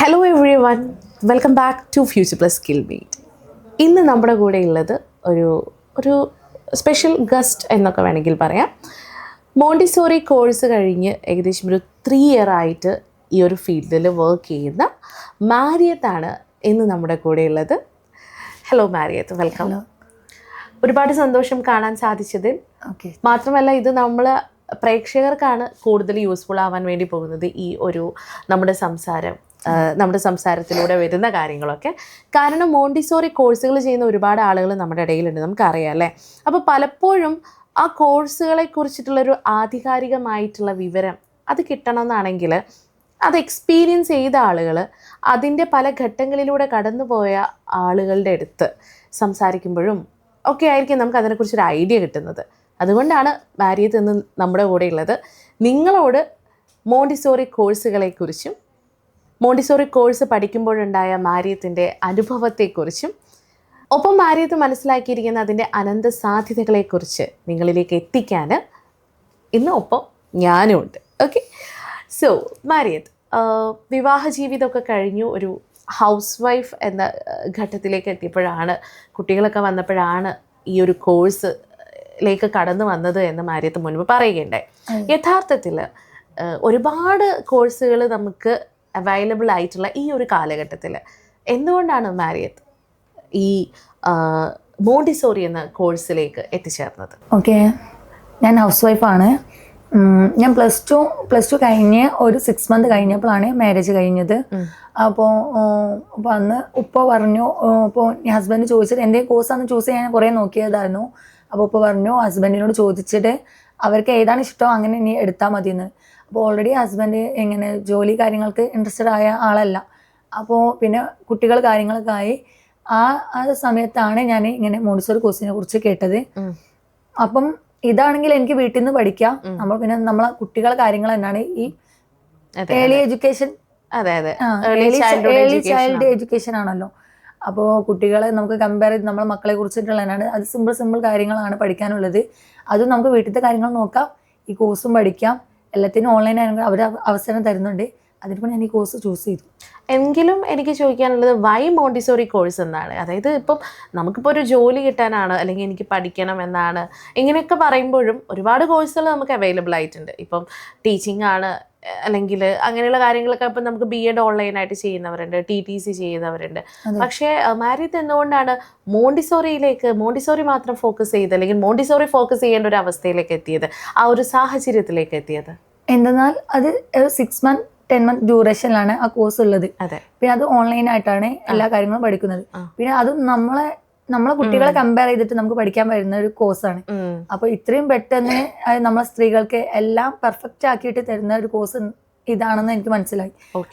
Hello everyone welcome back to future plus skill meet ഇന്ന് നമ്മുടെ കൂടെ ഉള്ളത് ഒരു ഒരു സ്പെഷ്യൽ ഗസ്റ്റ് എന്നൊക്കെ വേണമെങ്കിൽ പറയാം. മോണ്ടിസോറി കോഴ്സ് കഴിഞ്ഞ് ഏകദേശം ഒരു ത്രീ ഇയർ ആയിട്ട് ഈ ഒരു ഫീൽഡിൽ വർക്ക് ചെയ്യുന്ന മാരിയത്താണ് ഇന്ന് നമ്മുടെ കൂടെ ഉള്ളത്. ഹലോ മാരിയത്ത് വെൽക്കം ഒരുപാട് സന്തോഷം കാണാൻ സാധിച്ചതിൽ ഓക്കെ മാത്രമല്ല ഇത് നമ്മൾ പ്രേക്ഷകർക്കാണ് കൂടുതൽ യൂസ്ഫുൾ ആവാൻ വേണ്ടി പോകുന്നത് ഈ ഒരു നമ്മുടെ സംസാരം. നമ്മുടെ സംസാരത്തിലൂടെ വരുന്ന കാര്യങ്ങളൊക്കെ. കാരണം മോണ്ടിസോറി കോഴ്സുകൾ ചെയ്യുന്ന ഒരുപാട് ആളുകൾ നമ്മുടെ ഇടയിലുണ്ട് നമുക്കറിയാം അല്ലേ? അപ്പോൾ പലപ്പോഴും ആ കോഴ്സുകളെ കുറിച്ചിട്ടുള്ളൊരു ആധികാരികമായിട്ടുള്ള വിവരം അത് കിട്ടണമെന്നാണെങ്കിൽ അത് എക്സ്പീരിയൻസ് ചെയ്ത ആളുകൾ അതിന്റെ പല ഘട്ടങ്ങളിലൂടെ കടന്നുപോയ ആളുകളുടെ അടുത്ത് സംസാരിക്കുമ്പോഴും ഒക്കെ ആയിരിക്കും നമുക്ക് അതിനെക്കുറിച്ചൊരു ഐഡിയ കിട്ടുന്നത്. അതുകൊണ്ടാണ് ഭാര്യത്ത് നിന്ന് നമ്മുടെ കൂടെയുള്ളത് നിങ്ങളോട് മോണ്ടിസോറി കോഴ്സുകളെക്കുറിച്ചും മോണ്ടിസോറി കോഴ്സ് പഠിക്കുമ്പോഴുണ്ടായ മാരിയത്തിന്റെ അനുഭവത്തെക്കുറിച്ചും ഒപ്പം മാരിയത്ത് മനസ്സിലാക്കിയിരിക്കുന്ന അതിന്റെ അനന്ത സാധ്യതകളെക്കുറിച്ച് നിങ്ങളിലേക്ക് എത്തിക്കാൻ ഇന്ന് ഒപ്പം ഞാനും ഉണ്ട് ഓക്കെ സോ മാരിയത്ത് വിവാഹ ജീവിതമൊക്കെ കഴിഞ്ഞു. ഒരു ഹൗസ് വൈഫ് എന്ന ഘട്ടത്തിലേക്ക് എത്തിയപ്പോഴാണ് കുട്ടികളൊക്കെ വന്നപ്പോഴാണ് ഈ ഒരു കോഴ്സിലേക്ക് കടന്നു വന്നത് എന്ന് മാരിയത്ത് മുൻപ് പറയുകയുണ്ടായി. യഥാർത്ഥത്തിൽ ഒരുപാട് കോഴ്സുകൾ നമുക്ക് അവൈലബിൾ ആയിട്ടുള്ള ഈ ഒരു കാലഘട്ടത്തിൽ. എന്തുകൊണ്ടാണ് മാരിയത്ത് ഈ മോണ്ടിസോറി എന്ന കോഴ്സിലേക്ക് എത്തിച്ചേർന്നത്? ഓക്കെ. ഞാൻ ഹൗസ് വൈഫാണ് ഞാൻ പ്ലസ് ടു പ്ലസ് ടു കഴിഞ്ഞ് ഒരു സിക്സ് മന്ത് കഴിഞ്ഞപ്പോഴാണ് മാരേജ് കഴിഞ്ഞത്. അപ്പോൾ അപ്പോൾ അന്ന് ഉപ്പ പറഞ്ഞു അപ്പോൾ ഹസ്ബൻഡ് ചോദിച്ചിട്ട് എന്റെ കോഴ്സാന്ന് ചൂസ് ചെയ്യാൻ കുറേ നോക്കിയതായിരുന്നു. അപ്പോൾ ഉപ്പ പറഞ്ഞു ഹസ്ബൻഡിനോട് ചോദിച്ചിട്ട് അവർക്ക് ഏതാണ് ഇഷ്ടം അങ്ങനെ ഇനി എടുത്താൽ മതിയെന്ന്. അപ്പോൾ ഓൾറെഡി ഹസ്ബൻഡ് എങ്ങനെ ജോലി കാര്യങ്ങൾക്ക് ഇൻട്രസ്റ്റഡ് ആയ ആളല്ല. അപ്പോൾ പിന്നെ കുട്ടികൾ കാര്യങ്ങളൊക്കെ ആയി. ആ ആ സമയത്താണ് ഞാൻ ഇങ്ങനെ മോണ്ടിസോറി കോഴ്സിനെ കുറിച്ച് കേട്ടത്. അപ്പം ഇതാണെങ്കിൽ എനിക്ക് വീട്ടിൽ നിന്ന് പഠിക്കാം നമ്മൾ പിന്നെ നമ്മളെ കുട്ടികളെ കാര്യങ്ങൾ തന്നെയാണ് ഈ early education early child education ആണല്ലോ. അപ്പോൾ കുട്ടികളെ നമുക്ക് കമ്പയർ ചെയ്ത് നമ്മളെ മക്കളെ കുറിച്ചിട്ടുള്ളതാണ് അത് സിമ്പിൾ സിമ്പിൾ കാര്യങ്ങളാണ് പഠിക്കാനുള്ളത്. അതും നമുക്ക് വീട്ടിലത്തെ കാര്യങ്ങൾ നോക്കാം. ഈ കോഴ്സും പഠിക്കാം. എല്ലാത്തിനും ഓൺലൈൻ ആണെങ്കിൽ അവർ അവസരം തരുന്നുണ്ട്. അതിനിപ്പോൾ ഞാൻ ഈ കോഴ്സ് ചൂസ് ചെയ്തു. എങ്കിലും എനിക്ക് ചോദിക്കാനുള്ളത് വൈ മോണ്ടിസോറി കോഴ്സ് എന്നാണ്. അതായത് ഇപ്പം നമുക്കിപ്പോൾ ഒരു ജോലി കിട്ടാനാണ് അല്ലെങ്കിൽ എനിക്ക് പഠിക്കണം എന്നാണ്. ഇങ്ങനെയൊക്കെ പറയുമ്പോഴും ഒരുപാട് കോഴ്സുകൾ നമുക്ക് അവൈലബിൾ ആയിട്ടുണ്ട്. ഇപ്പം ടീച്ചിങ് ആണ് അല്ലെങ്കിൽ അങ്ങനെയുള്ള കാര്യങ്ങളൊക്കെ ഇപ്പം നമുക്ക് ബി എഡ് ഓൺലൈനായിട്ട് ചെയ്യുന്നവരുണ്ട് ടി ടി സി ചെയ്യുന്നവരുണ്ട്. പക്ഷേ മാരിത്ത് എന്തുകൊണ്ടാണ് മോണ്ടിസോറിയിലേക്ക് മോണ്ടിസോറി മാത്രം ഫോക്കസ് ചെയ്ത് അല്ലെങ്കിൽ മോണ്ടിസോറി ഫോക്കസ് ചെയ്യേണ്ട ഒരു അവസ്ഥയിലേക്ക് എത്തിയത് ആ ഒരു സാഹചര്യത്തിലേക്ക് എത്തിയത്. എന്തെന്നാൽ അത് സിക്സ് മന്ത് ടെൻ മന്ത് ഡ്യൂറേഷനിലാണ് ആ കോഴ്സ് ഉള്ളത്. പിന്നെ അത് ഓൺലൈൻ ആയിട്ടാണ് എല്ലാ കാര്യങ്ങളും പഠിക്കുന്നത്. പിന്നെ അത് നമ്മളെ നമ്മളെ കുട്ടികളെ കമ്പയർ ചെയ്തിട്ട് നമുക്ക് പഠിക്കാൻ പറ്റുന്ന ഒരു കോഴ്സാണ് അപ്പൊ ഇത്രയും പെട്ടെന്ന് നമ്മളെ സ്ത്രീകൾക്ക് എല്ലാം പെർഫെക്റ്റ് ആക്കിയിട്ട് തരുന്ന ഒരു കോഴ്സ് ഇതാണെന്ന് എനിക്ക് മനസ്സിലായി.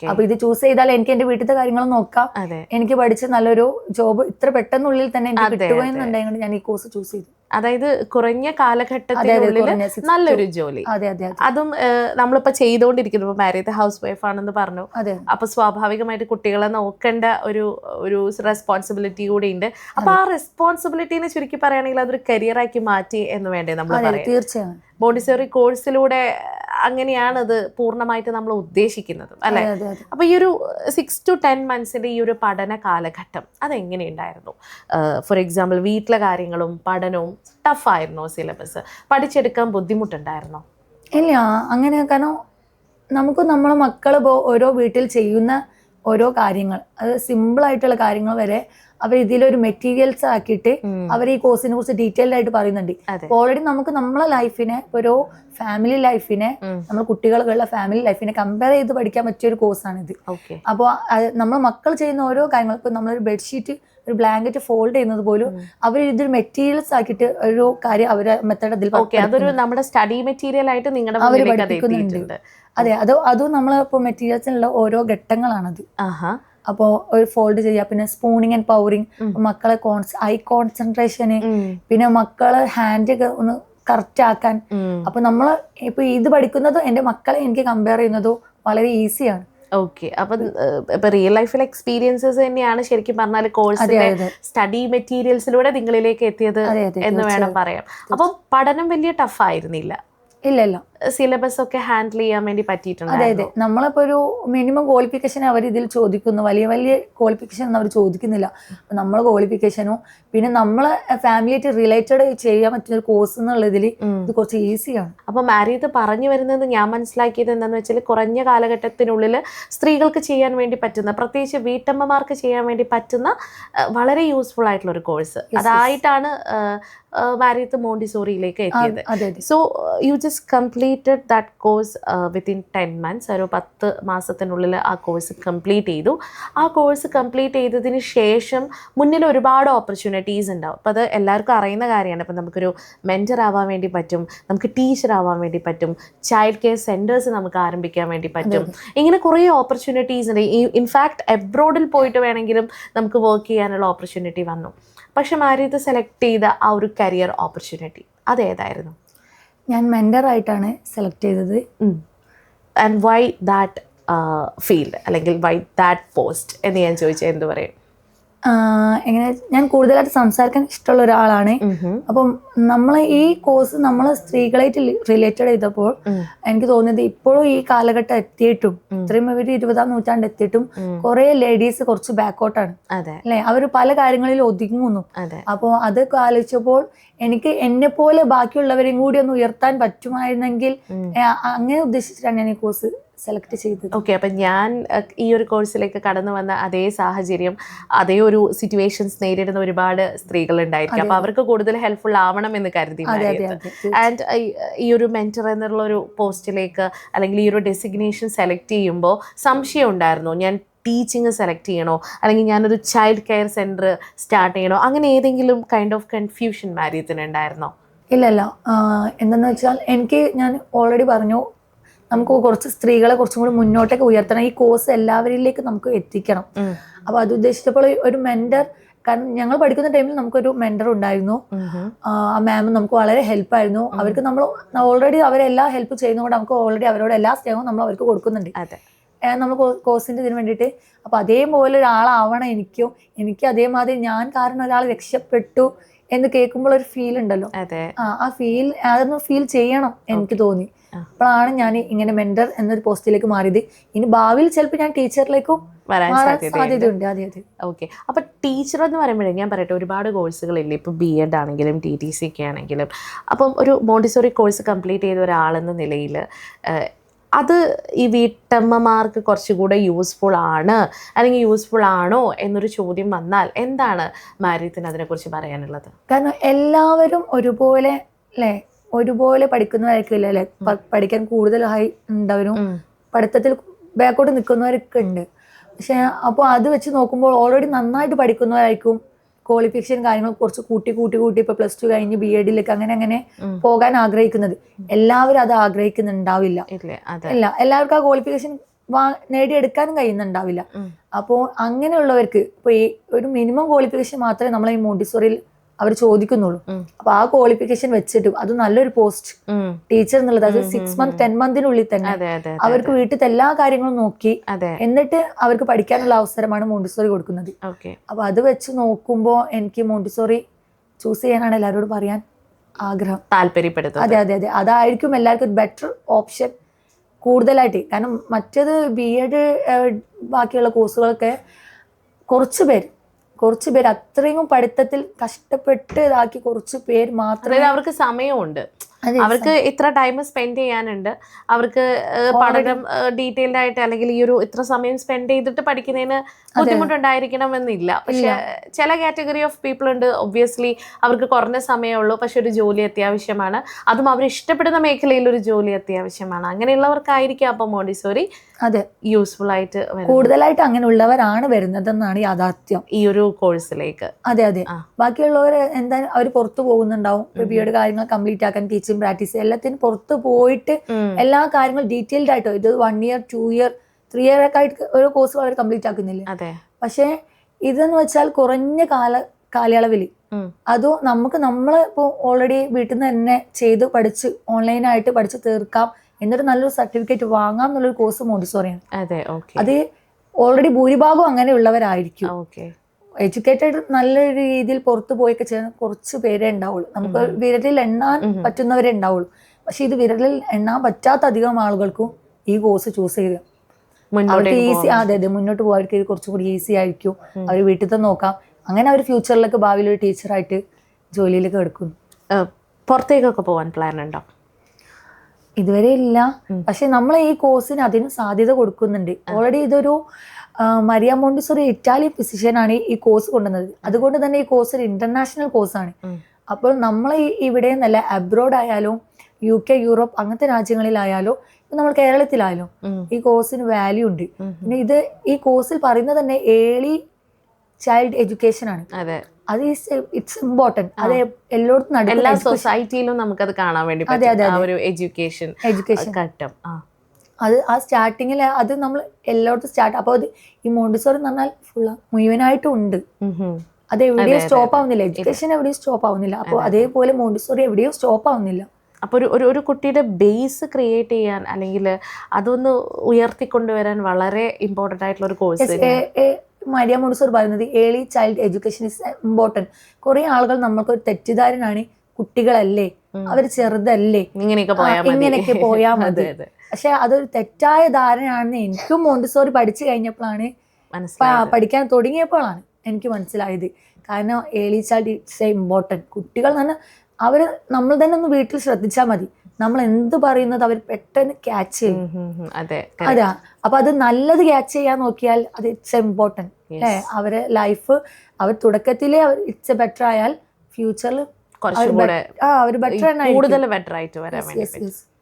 അപ്പൊ ഇത് ചൂസ് ചെയ്താൽ എനിക്ക് എന്റെ വീട്ടിലത്തെ കാര്യങ്ങൾ നോക്കാം. എനിക്ക് പഠിച്ച് നല്ലൊരു ജോബ് ഇത്ര പെട്ടെന്നുള്ളിൽ തന്നെ എനിക്ക് ഞാൻ ഈ കോഴ്സ് ചൂസ് ചെയ്തു. അതായത് കുറഞ്ഞ കാലഘട്ടത്തിനുള്ളിൽ നല്ലൊരു ജോലി. അതെ നമ്മളിപ്പോ ചെയ്തുകൊണ്ടിരിക്കുന്നു ഇപ്പൊ മാരീഡ് ഹൗസ് വൈഫ് ആണെന്ന് പറഞ്ഞു. അപ്പൊ സ്വാഭാവികമായിട്ട് കുട്ടികളെ നോക്കേണ്ട ഒരു ഒരു റെസ്പോൺസിബിലിറ്റി കൂടി ഉണ്ട്. അപ്പൊ ആ റെസ്പോൺസിബിലിറ്റിനെ ചുരുക്കി പറയുകയാണെങ്കിൽ അതൊരു കരിയറാക്കി മാറ്റി എന്ന് വേണ്ടേ നമ്മൾ പറയാം. തീർച്ചയായും. മോണ്ടിസോറി കോഴ്സിലൂടെ അങ്ങനെയാണ് അത് പൂർണമായിട്ട് നമ്മൾ ഉദ്ദേശിക്കുന്നത് അല്ലെ? അപ്പോൾ ഈ ഒരു സിക്സ് ടു ടെൻ മന്ത്സിന്റെ ഈ ഒരു പഠന കാലഘട്ടം അതെങ്ങനെയുണ്ടായിരുന്നു ഫോർ എക്സാമ്പിൾ വീട്ടിലെ കാര്യങ്ങളും പഠനവും ടഫ് ടഫായിരുന്നോ സിലബസ് പഠിച്ചെടുക്കാൻ ബുദ്ധിമുട്ടുണ്ടായിരുന്നോ? ഇല്ല അങ്ങനെ കാരണം നമുക്ക് നമ്മളെ മക്കൾ ഓരോ വീട്ടിൽ ചെയ്യുന്ന ഓരോ കാര്യങ്ങൾ. അത് സിമ്പിൾ ആയിട്ടുള്ള കാര്യങ്ങൾ വരെ അവർ ഇതിലൊരു മെറ്റീരിയൽസ് ആക്കിയിട്ട് അവർ ഈ കോഴ്സിനെ കുറിച്ച് ഡീറ്റെയിൽഡ് ആയിട്ട് പറയുന്നുണ്ട്. ഓൾറെഡി നമുക്ക് നമ്മളെ ലൈഫിനെ ഒരു ഫാമിലി ലൈഫിനെ. നമ്മൾ കുട്ടികൾക്കുള്ള ഫാമിലി ലൈഫിനെ കമ്പയർ ചെയ്ത് പഠിക്കാൻ പറ്റിയ ഒരു കോഴ്സാണിത് ഇത് അപ്പോൾ നമ്മൾ മക്കൾ ചെയ്യുന്ന ഓരോ കാര്യങ്ങൾക്കും ഇപ്പോൾ നമ്മളൊരു ബെഡ്ഷീറ്റ് ഒരു ബ്ലാങ്കറ്റ് ഫോൾഡ് ചെയ്യുന്നത് പോലും അവർ ഇതൊരു മെറ്റീരിയൽസ് ആക്കിയിട്ട് ഒരു കാര്യം അവർ മെത്തേഡ് അതിൽ അതൊരു നമ്മുടെ സ്റ്റഡി മെറ്റീരിയൽ ആയിട്ട് നിങ്ങളുടെ അവർ പഠിപ്പിക്കുന്നുണ്ട്. അതെ അത് അതും നമ്മൾ ഇപ്പോൾ മെറ്റീരിയൽസിനുള്ള ഓരോ ഘട്ടങ്ങളാണത്. ആഹാ. അപ്പോൾ ഒരു ഫോൾഡ് ചെയ്യുക പിന്നെ സ്പൂണിങ് ആൻഡ് പൗറിങ് മക്കളെ കോൺസ് ഐ കോൺസെൻട്രേഷന് പിന്നെ മക്കളെ ഹാൻഡ് ഒക്കെ ഒന്ന് കറക്റ്റ് ആക്കാൻ. അപ്പൊ നമ്മൾ ഇപ്പൊ ഇത് പഠിക്കുന്നത് എന്റെ മക്കളെ എനിക്ക് കമ്പയർ ചെയ്യുന്നതോ വളരെ ഈസിയാണ് ഓക്കെ അപ്പൊ ഇപ്പൊ റിയൽ ലൈഫിൽ എക്സ്പീരിയൻസസ് തന്നെയാണ് ശരിക്കും പറഞ്ഞാൽ കോഴ്സിലെ കോഴ്സിന്റെ സ്റ്റഡി മെറ്റീരിയൽസിലൂടെ നിങ്ങളിലേക്ക് എത്തിയത് എന്ന് വേണം. പറയാം. അപ്പം പഠനം വലിയ ടഫ് ആയിരുന്നില്ല. ഇല്ല ഇല്ല സിലബസ് ഒക്കെ ഹാൻഡിൽ ചെയ്യാൻ വേണ്ടി പറ്റിയിട്ടുണ്ട് അതെ. അതെ നമ്മളിപ്പോ ഒരു മിനിമം ക്വാളിഫിക്കേഷൻ അവർ ഇതിൽ ചോദിക്കുന്നു. വലിയ വലിയ ക്വാളിഫിക്കേഷൻ ഒന്നും അവർ ചോദിക്കുന്നില്ല. നമ്മൾ ക്വാളിഫിക്കേഷനും പിന്നെ നമ്മളെ ഫാമിലി ആയിട്ട് റിലേറ്റഡ് ചെയ്യാൻ പറ്റുന്ന ഒരു കോഴ്സ് എന്നുള്ളതിൽ ഇത് കുറച്ച് ഈസിയാണ് അപ്പൊ മാരീത് പറഞ്ഞു വരുന്നത് ഞാൻ മനസ്സിലാക്കിയത് എന്താണെന്ന് വെച്ചാൽ കുറഞ്ഞ കാലഘട്ടത്തിനുള്ളിൽ സ്ത്രീകൾക്ക് ചെയ്യാൻ വേണ്ടി പറ്റുന്ന പ്രത്യേകിച്ച് വീട്ടമ്മമാർക്ക് ചെയ്യാൻ വേണ്ടി പറ്റുന്ന വളരെ യൂസ്ഫുൾ ആയിട്ടുള്ള ഒരു കോഴ്സ് അതായിട്ടാണ് മാരീത്ത് മോണ്ടിസോറിയിലേക്ക് എത്തിയത്. അതെ അതെ. So you just completed that course within ten months ഒരു പത്ത് മാസത്തിനുള്ളിൽ ആ കോഴ്സ് കംപ്ലീറ്റ് ചെയ്തു. ആ കോഴ്സ് കംപ്ലീറ്റ് ചെയ്തതിന് ശേഷം മുന്നിൽ ഒരുപാട് ഓപ്പർച്യൂണിറ്റീസ് ഉണ്ടാവും. അപ്പോൾ അത് എല്ലാവർക്കും അറിയുന്ന കാര്യമാണ്. ഇപ്പം നമുക്കൊരു മെന്റർ ആവാൻ വേണ്ടി പറ്റും. നമുക്ക് ടീച്ചർ ആവാൻ വേണ്ടി പറ്റും. ചൈൽഡ് കെയർ സെന്റേഴ്സ് നമുക്ക് ആരംഭിക്കാൻ വേണ്ടി പറ്റും. ഇങ്ങനെ കുറേ ഓപ്പർച്യൂണിറ്റീസ് ഉണ്ട്. ഈ ഇൻഫാക്ട് എബ്രോഡിൽ പോയിട്ട് വേണമെങ്കിലും നമുക്ക് വർക്ക് ചെയ്യാനുള്ള ഓപ്പർച്യൂണിറ്റി വന്നു. പക്ഷെ മാരീത് സെലക്ട് ചെയ്ത ആ ഒരു കരിയർ ഓപ്പർച്യൂണിറ്റി അതേതായിരുന്നു? ഞാൻ മെന്റർ ആയിട്ടാണ് സെലക്ട് ചെയ്തത്. ആൻഡ് വൈ ദാറ്റ് ഫീൽഡ് അല്ലെങ്കിൽ വൈ ദാറ്റ് പോസ്റ്റ് എന്ന് ഞാൻ ചോദിച്ചാൽ എന്ത് പറയും? എങ്ങനെ ഞാൻ കൂടുതലായിട്ട് സംസാരിക്കാൻ ഇഷ്ടമുള്ള ഒരാളാണ്. അപ്പം നമ്മൾ ഈ കോഴ്സ് നമ്മൾ സ്ത്രീകളായിട്ട് റിലേറ്റഡ് ചെയ്തപ്പോൾ എനിക്ക് തോന്നിയത് ഇപ്പോഴും ഈ കാലഘട്ടം എത്തിയിട്ടും ഇത്രയും ഒരു ഇരുപതാം നൂറ്റാണ്ട് എത്തിയിട്ടും കുറെ ലേഡീസ് കുറച്ച് ബാക്കോട്ടാണ് അല്ലെ? അവർ പല കാര്യങ്ങളിൽ ഒതുങ്ങുന്നു. അതെ. അപ്പോൾ അതൊക്കെ ആലോചിച്ചപ്പോൾ എനിക്ക് എന്നെ പോലെ ബാക്കിയുള്ളവരെയും കൂടി ഒന്ന് ഉയർത്താൻ പറ്റുമായിരുന്നെങ്കിൽ അങ്ങനെ ഉദ്ദേശിച്ചിട്ടാണ് ഞാൻ ഈ കോഴ്സ് സെലക്ട് ചെയ്തത്. ഓക്കെ അപ്പം ഞാൻ ഈ ഒരു കോഴ്സിലേക്ക് കടന്നു വന്ന അതേ സാഹചര്യം അതേ ഒരു സിറ്റുവേഷൻസ് നേരിടുന്ന ഒരുപാട് സ്ത്രീകൾ ഉണ്ടായിരിക്കും. അപ്പൊ അവർക്ക് കൂടുതൽ ഹെൽപ്ഫുൾ ആവണം എന്ന് കരുതി ആൻഡ് ഈ ഒരു മെന്റർ എന്നുള്ള ഒരു പോസ്റ്റിലേക്ക് അല്ലെങ്കിൽ ഈ ഒരു ഡെസിഗ്നേഷൻ സെലക്ട് ചെയ്യുമ്പോൾ സംശയം ഉണ്ടായിരുന്നു. ഞാൻ ടീച്ചിങ് സെലക്ട് ചെയ്യണോ? അല്ലെങ്കിൽ ഞാനൊരു ചൈൽഡ് കെയർ സെന്റർ സ്റ്റാർട്ട് ചെയ്യണോ? അങ്ങനെ ഏതെങ്കിലും കൈൻഡ് ഓഫ് കൺഫ്യൂഷൻ മാര്യത്തിന് ഉണ്ടായിരുന്നോ ഇല്ലല്ലോ ഇല്ല എന്തെന്ന് വെച്ചാൽ എനിക്ക് ഞാൻ ഓൾറെഡി പറഞ്ഞു നമുക്ക് കുറച്ച് സ്ത്രീകളെ കുറച്ചും കൂടി മുന്നോട്ടേക്ക് ഉയർത്തണം. ഈ കോഴ്സ് എല്ലാവരിലേക്ക് നമുക്ക് എത്തിക്കണം. അപ്പോൾ അത് ഉദ്ദേശിച്ചപ്പോൾ ഒരു മെന്റർ കാരണം ഞങ്ങൾ പഠിക്കുന്ന ടൈമിൽ നമുക്കൊരു മെന്റർ ഉണ്ടായിരുന്നു. ആ മാം നമുക്ക് വളരെ ഹെൽപ്പായിരുന്നു അവർക്ക് നമ്മൾ ഓൾറെഡി അവരെല്ലാം ഹെൽപ്പ് ചെയ്യുന്നതുകൊണ്ട് നമുക്ക് ഓൾറെഡി അവരോട് എല്ലാ സ്നേഹവും നമ്മൾ അവർക്ക് കൊടുക്കുന്നുണ്ട്. നമ്മൾ കോഴ്സിന്റെ ഇതിന് വേണ്ടിയിട്ട്. അപ്പോൾ അതേപോലെ ഒരാളാവണം എനിക്കും. എനിക്ക് അതേമാതിരി ഞാൻ കാരണം ഒരാൾ രക്ഷപ്പെട്ടു എന്ന് കേൾക്കുമ്പോൾ ഒരു ഫീൽ ഉണ്ടല്ലോ. ആ ഫീൽ അതൊന്ന് ഫീൽ ചെയ്യണം എനിക്ക് തോന്നി. അപ്പോഴാണ് ഞാൻ ഇങ്ങനെ മെന്റർ എന്നൊരു പോസ്റ്റിലേക്ക് മാറിയത്. ഇനി ഭാവിയിൽ ചിലപ്പോൾ ഞാൻ ടീച്ചറിലേക്കും വരാൻ സാധ്യതയുണ്ട്. സാധ്യതയുണ്ട് അതെ അതെ ഓക്കെ അപ്പൊ ടീച്ചർ എന്ന് പറയുമ്പോഴേ ഞാൻ പറയട്ടെ ഒരുപാട് കോഴ്സുകളില്ലേ ഇപ്പൊ ബി എഡ് ആണെങ്കിലും ടി ടി സി ഒക്കെ ആണെങ്കിലും. അപ്പം ഒരു മോണ്ടിസോറി കോഴ്സ് കംപ്ലീറ്റ് ചെയ്ത ഒരാളെന്ന നിലയിൽ അത് ഈ വീട്ടമ്മമാർക്ക് കുറച്ചുകൂടെ യൂസ്ഫുൾ ആണ് അല്ലെങ്കിൽ യൂസ്ഫുൾ ആണോ എന്നൊരു ചോദ്യം വന്നാൽ എന്താണ് മാര്യത്തിന് അതിനെക്കുറിച്ച് പറയാനുള്ളത്? കാരണം എല്ലാവരും ഒരുപോലെ അല്ലേ ഒരുപോലെ പഠിക്കുന്നവരൊക്കെ അല്ലെ? പഠിക്കാൻ കൂടുതലായി ഹൈ ഉണ്ടവരും പഠിത്തത്തിൽ ബാക്കോട്ട് നിൽക്കുന്നവരൊക്കെ ഉണ്ട്. പക്ഷെ അപ്പോൾ അത് വെച്ച് നോക്കുമ്പോൾ ഓൾറെഡി നന്നായിട്ട് പഠിക്കുന്നവരായിരിക്കും ക്വാളിഫിക്കേഷൻ കാര്യങ്ങൾ കുറച്ച് കൂട്ടി കൂട്ടി കൂട്ടി ഇപ്പൊ പ്ലസ് ടു കഴിഞ്ഞ് ബി എഡിലേക്ക് അങ്ങനെ അങ്ങനെ പോകാൻ ആഗ്രഹിക്കുന്നത്. എല്ലാവരും അത് ആഗ്രഹിക്കുന്നുണ്ടാവില്ല. ഇല്ല എല്ലാവർക്കും ആ ക്വാളിഫിക്കേഷൻ നേടിയെടുക്കാനും കഴിയുന്നുണ്ടാവില്ല. അപ്പോൾ അങ്ങനെയുള്ളവർക്ക് ഇപ്പൊ ഈ ഒരു മിനിമം ക്വാളിഫിക്കേഷൻ മാത്രമേ നമ്മളെ ഈ മോണ്ടിസോറിയിൽ അവർ ചോദിക്കുന്നുള്ളൂ. അപ്പൊ ആ ക്വാളിഫിക്കേഷൻ വെച്ചിട്ട് അത് നല്ലൊരു പോസ്റ്റ് ടീച്ചർ എന്നുള്ളത്. അത് സിക്സ് മന്ത് ടെൻ മന്തിനുള്ളിൽ തന്നെ അവർക്ക് വീട്ടിലത്തെ എല്ലാ കാര്യങ്ങളും നോക്കി എന്നിട്ട് അവർക്ക് പഠിക്കാനുള്ള അവസരമാണ് മോണ്ടിസോറി കൊടുക്കുന്നത്. അപ്പൊ അത് വെച്ച് നോക്കുമ്പോൾ എനിക്ക് മോണ്ടിസോറി ചൂസ് ചെയ്യാനാണ് എല്ലാവരോടും പറയാൻ ആഗ്രഹം. താല്പര്യപ്പെടുന്നത്. അതെ അതെ അതെ. അതായിരിക്കും എല്ലാവർക്കും ഒരു ബെറ്റർ ഓപ്ഷൻ കൂടുതലായിട്ട്. കാരണം മറ്റേത് ബി എഡ് ബാക്കിയുള്ള കോഴ്സുകളൊക്കെ കുറച്ച് പേര് കുറച്ച് പേര് അത്രയും പഠിത്തത്തിൽ കഷ്ടപ്പെട്ട് ഇതാക്കി കുറച്ച് പേര് മാത്രമേ അവർക്ക് സമയമുണ്ട്. അവർക്ക് ഇത്ര ടൈം സ്പെൻഡ് ചെയ്യാനുണ്ട്. അവർക്ക് പഠനം ഡീറ്റെയിൽഡ് ആയിട്ട് അല്ലെങ്കിൽ ഈ ഒരു ഇത്ര സമയം സ്പെൻഡ് ചെയ്തിട്ട് പഠിക്കുന്നതിന് ബുദ്ധിമുട്ടുണ്ടായിരിക്കണമെന്നില്ല. പക്ഷെ ചില കാറ്റഗറി ഓഫ് പീപ്പിൾ ഉണ്ട്. ഒബ്വിയസ്ലി അവർക്ക് കുറഞ്ഞ സമയമേ ഉള്ളൂ പക്ഷെ ഒരു ജോലി അത്യാവശ്യമാണ്. അതും അവർ ഇഷ്ടപ്പെടുന്ന മേഖലയിൽ ഒരു ജോലി അത്യാവശ്യമാണ്. അങ്ങനെയുള്ളവർക്കായിരിക്കും അപ്പം മോണ്ടിസോറി അതെ. യൂസ്ഫുൾ ആയിട്ട് കൂടുതലായിട്ട് അങ്ങനെയുള്ളവരാണ് വരുന്നതെന്നാണ് യാഥാർത്ഥ്യം. ഈ ഒരു കോഴ്സിലേക്ക് അതെ അതെ. ബാക്കിയുള്ളവർ എന്തായാലും അവർ പുറത്തു പോകുന്നുണ്ടാവും. ബി എഡ് കാര്യങ്ങൾ കംപ്ലീറ്റ് ആക്കാൻ ടീച്ചിങ് പ്രാക്ടീസ് എല്ലാത്തിനും പുറത്ത് പോയിട്ട് എല്ലാ കാര്യങ്ങളും ഡീറ്റെയിൽഡ് ആയിട്ടോ? ഇത് one year two year three year ഒക്കെ ആയിട്ട് ഓരോ കോഴ്സ് വളരെ കംപ്ലീറ്റ് ആക്കുന്നില്ല? അതെ. പക്ഷേ ഇതെന്ന് വെച്ചാൽ കുറഞ്ഞ കാല കാലയളവിൽ. അതും നമുക്ക് നമ്മൾ ഇപ്പോൾ ഓൾറെഡി വീട്ടിൽ നിന്ന് തന്നെ ചെയ്ത് പഠിച്ച് ഓൺലൈനായിട്ട് പഠിച്ച് തീർക്കാം എന്നിട്ട് നല്ലൊരു സർട്ടിഫിക്കറ്റ് വാങ്ങാം എന്നുള്ളൊരു കോഴ്സ് മോണ്ടിസോറിയാണ്. അതെ ഓൾറെഡി ഭൂരിഭാഗം അങ്ങനെയുള്ളവരായിരിക്കും എഡ്യൂക്കേറ്റഡ് നല്ല രീതിയിൽ പുറത്തു പോയൊക്കെ ചെയ്യുന്ന കുറച്ച് പേരെ ഉണ്ടാവുള്ളൂ. നമുക്ക് വിരലിൽ എണ്ണാൻ പറ്റുന്നവരെ ഉണ്ടാവുള്ളൂ. പക്ഷെ ഇത് വിരലിൽ എണ്ണാൻ പറ്റാത്ത അധികം ആളുകൾക്കും ഈ കോഴ്സ് ചൂസ് ചെയ്യുക അവർക്ക് ഈസി അതെ അതെ മുന്നോട്ട് പോകാൻ അവർക്ക് ഇത് കുറച്ചും കൂടി ഈസി ആയിരിക്കും. അവർ വീട്ടിൽ തന്നെ നോക്കാം. അങ്ങനെ അവർ ഫ്യൂച്ചറിലേക്ക് ഭാവിയിൽ ഒരു ടീച്ചറായിട്ട് ജോലിയിലേക്ക് എടുക്കുന്നു. പുറത്തേക്കൊക്കെ പോകാൻ പ്ലാൻ ഉണ്ടോ? ഇതുവരെ ഇല്ല. പക്ഷെ നമ്മൾ ഈ കോഴ്സിന് അതിന് സാധ്യത കൊടുക്കുന്നുണ്ട്. ഓൾറെഡി ഇതൊരു മരിയ മോണ്ടിസോറി ഇറ്റാലിയൻ ഫിസിഷ്യൻ ആണ് ഈ കോഴ്സ് കൊണ്ടുവന്നത്. അതുകൊണ്ട് തന്നെ ഈ കോഴ്സ് ഒരു ഇന്റർനാഷണൽ കോഴ്സാണ് ആണ്. അപ്പോൾ നമ്മൾ ഇവിടെ നിന്നല്ല അബ്രോഡ് ആയാലും യു കെ യൂറോപ്പ് അങ്ങനത്തെ രാജ്യങ്ങളിലായാലും ഇപ്പൊ നമ്മൾ കേരളത്തിലായാലും. ഈ കോഴ്സിന് വാല്യൂ ഉണ്ട്. പിന്നെ ഇത് ഈ കോഴ്സിൽ പറയുന്നത് തന്നെ ഏളി ചൈൽഡ് എഡ്യൂക്കേഷൻ ആണ്. അതെ. ഇറ്റ്സ് ഇമ്പോർട്ടന്റ് അത് എല്ലായിടത്തും എല്ലാ സൊസൈറ്റിയിലും നമുക്കത് കാണാൻ വേണ്ടി അതെ, അതെ, ഒരു എഡ്യൂക്കേഷൻ എഡ്യൂക്കേഷൻ ഘട്ടം. അത് ആ സ്റ്റാർട്ടിങ്ങിൽ അത് നമ്മൾ എല്ലായിടത്തും സ്റ്റാർട്ട് അപ്പോൾ അത് ഈ മോണ്ടിസോറി എന്ന് പറഞ്ഞാൽ ഫുൾ മുഴുവനായിട്ടും ഉണ്ട്. അത് എവിടെയും സ്റ്റോപ്പ് ആവുന്നില്ല. എഡ്യൂക്കേഷൻ എവിടെയും സ്റ്റോപ്പ് ആവുന്നില്ല. അപ്പോൾ അതേപോലെ മോണ്ടിസോറി എവിടെയും സ്റ്റോപ്പ് ആവുന്നില്ല. അപ്പോൾ ഒരു ഒരു ഒരു കുട്ടിയുടെ ബേസ് ക്രിയേറ്റ് ചെയ്യാൻ അല്ലെങ്കിൽ അതൊന്ന് ഉയർത്തിക്കൊണ്ടുവരാൻ വളരെ ഇമ്പോർട്ടന്റ് ആയിട്ടുള്ള ഒരു കോഴ്സ് മരിയ മോണ്ടിസോറി പറയുന്നത് early child education is important കുറേ ആളുകൾ നമ്മൾക്ക് ഒരു തെറ്റിദ്ധാരണയാണ് കുട്ടികളല്ലേ? അവർ ചെറുതല്ലേ? ഇങ്ങനെയൊക്കെ പോയാൽ മതി. പക്ഷെ അതൊരു തെറ്റായ ധാരണയാണെന്ന് എനിക്കും മോണ്ടിസോറി പഠിച്ചു കഴിഞ്ഞപ്പോഴാണ് പഠിക്കാൻ തുടങ്ങിയപ്പോഴാണ് എനിക്ക് മനസ്സിലായത്. കാരണം early child it's a important കുട്ടികൾ തന്നെ അവർ നമ്മൾ തന്നെ ഒന്ന് വീട്ടിൽ ശ്രദ്ധിച്ചാൽ മതി. നമ്മൾ എന്ത് പറയുന്നത് അവർ പെട്ടെന്ന് ക്യാച്ച് ചെയ്യും. അതെ അതാ. അപ്പൊ അത് നല്ലത് ക്യാച്ച് ചെയ്യാൻ നോക്കിയാൽ അത് ഇറ്റ്സ് ഇമ്പോർട്ടന്റ് അവരെ ലൈഫ് അവർ തുടക്കത്തിലേ അവർ ഇറ്റ്സ് ബെറ്റർ ആയാൽ ഫ്യൂച്ചറിൽ കുറച്ചും കൂടെ ആ ഒരു ബെറ്റർ കൂടുതൽ ബെറ്റർ ആയിട്ട് വരാൻ വേണ്ടി.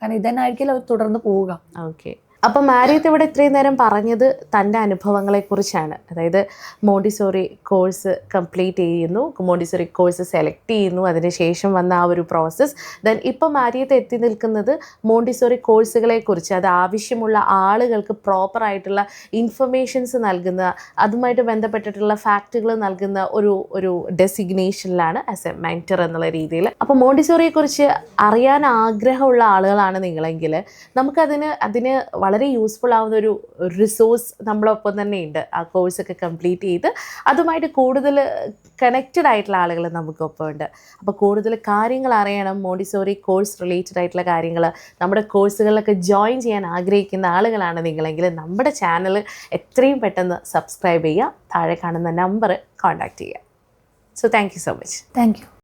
കാരണം ഇതന്നെ ആയിരിക്കില്ല അവർ തുടർന്ന് പോവുക. ഓക്കെ അപ്പം മാരിയത്ത് ഇവിടെ ഇത്രയും നേരം പറഞ്ഞത് തന്റെ അനുഭവങ്ങളെക്കുറിച്ചാണ്. അതായത് മോണ്ടിസോറി കോഴ്സ് കംപ്ലീറ്റ് ചെയ്യുന്നു മോണ്ടിസോറി കോഴ്സ് സെലക്ട് ചെയ്യുന്നു അതിനുശേഷം വന്ന ആ ഒരു പ്രോസസ്സ്. ദെൻ ഇപ്പം മാരിയത്ത് എത്തി നിൽക്കുന്നത് മോണ്ടിസോറി കോഴ്സുകളെക്കുറിച്ച് അത് ആവശ്യമുള്ള ആളുകൾക്ക് പ്രോപ്പറായിട്ടുള്ള ഇൻഫർമേഷൻസ് നൽകുന്ന അതുമായിട്ട് ബന്ധപ്പെട്ടിട്ടുള്ള ഫാക്റ്റുകൾ നൽകുന്ന ഒരു ഒരു ഡെസിഗ്നേഷനിലാണ് ആസ് എ മെന്റർ എന്നുള്ള രീതിയിൽ. അപ്പോൾ മോണ്ടിസോറിയെക്കുറിച്ച് അറിയാൻ ആഗ്രഹമുള്ള ആളുകളാണ് നിങ്ങളെങ്കിൽ നമുക്കതിന് അതിന് വളരെ യൂസ്ഫുൾ ആവുന്ന ഒരു റിസോഴ്സ് നമ്മളൊപ്പം തന്നെ ഉണ്ട് ആ കോഴ്സൊക്കെ കംപ്ലീറ്റ് ചെയ്ത് അതുമായിട്ട് കൂടുതൽ കണക്റ്റഡ് ആയിട്ടുള്ള ആളുകൾ നമുക്കൊപ്പം ഉണ്ട് അപ്പോൾ കൂടുതൽ കാര്യങ്ങൾ അറിയണം മോണ്ടിസോറി കോഴ്സ് റിലേറ്റഡ് ആയിട്ടുള്ള കാര്യങ്ങൾ നമ്മുടെ കോഴ്സുകളിലൊക്കെ ജോയിൻ ചെയ്യാൻ ആഗ്രഹിക്കുന്ന ആളുകളാണ് നിങ്ങളെങ്കിൽ നമ്മുടെ ചാനൽ എത്രയും പെട്ടെന്ന് സബ്സ്ക്രൈബ് ചെയ്യുക താഴെ കാണുന്ന നമ്പർ കോൺടാക്റ്റ് ചെയ്യുക. So thank you so much thank you